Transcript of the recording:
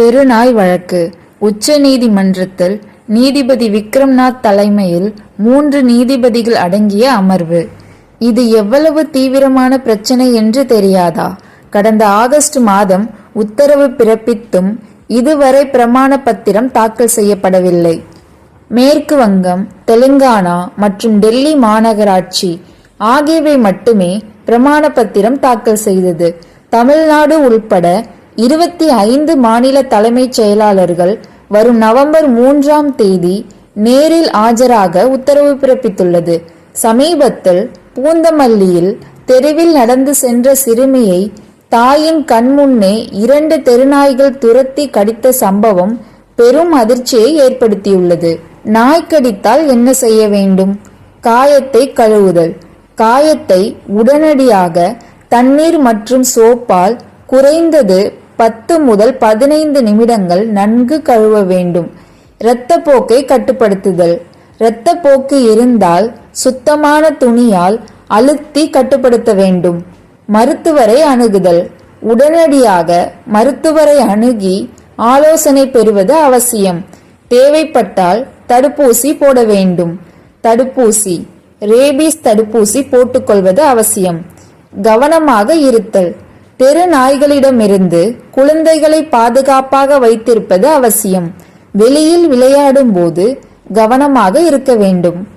தெருநாய் வழக்கு. உச்ச நீதிமன்றத்தில் நீதிபதி விக்ரம்நாத் தலைமையில் மூன்று நீதிபதிகள் அடங்கிய அமர்வு. இது எவ்வளவு தீவிரமான பிரச்சனை என்று தெரியாதா? கடந்த ஆகஸ்ட் மாதம் உத்தரவு பிறப்பித்தும் இதுவரை பிரமாண பத்திரம் தாக்கல் செய்யப்படவில்லை. மேற்கு வங்கம் தெலுங்கானா மற்றும் டெல்லி மாநகராட்சி ஆகியவை மட்டுமே பிரமாண பத்திரம் தாக்கல் செய்தது. தமிழ்நாடு உள்பட இருபத்தி ஐந்து மாநில தலைமைச் செயலாளர்கள் வரும் நவம்பர் மூன்றாம் தேதி நேரில் ஆஜராக உத்தரவு பிறப்பித்துள்ளது. சமீபத்தில் பூந்தமல்லியில் தெருவில் நடந்து சென்ற சிறுமியை தாயின் கண்முன்னே இரண்டு தெருநாய்கள் துரத்தி கடித்த சம்பவம் பெரும் அதிர்ச்சியை ஏற்படுத்தியுள்ளது. நாய் கடித்தால் என்ன செய்ய வேண்டும்? காயத்தை கழுவுதல். காயத்தை உடனடியாக தண்ணீர் மற்றும் சோப்பால் குறைந்தது பத்து முதல் பதினைந்து நிமிடங்கள் நன்கு கழுவ வேண்டும். இரத்தப்போக்கை கட்டுப்படுத்துதல். இரத்தப்போக்கு இருந்தால் சுத்தமான துணியால் அழுத்தி கட்டுப்படுத்த வேண்டும். மருத்துவரை அணுகுதல். உடனடியாக மருத்துவரை அணுகி ஆலோசனை பெறுவது அவசியம். தேவைப்பட்டால் தடுப்பூசி போட வேண்டும். தடுப்பூசி ரேபீஸ் தடுப்பூசி போட்டுக்கொள்வது அவசியம். கவனமாக இருத்தல். தெரு நாய்களிடமிருந்து குழந்தைகளை பாதுகாப்பாக வைத்திருப்பது அவசியம். வெளியில் விளையாடும் போது கவனமாக இருக்க வேண்டும்.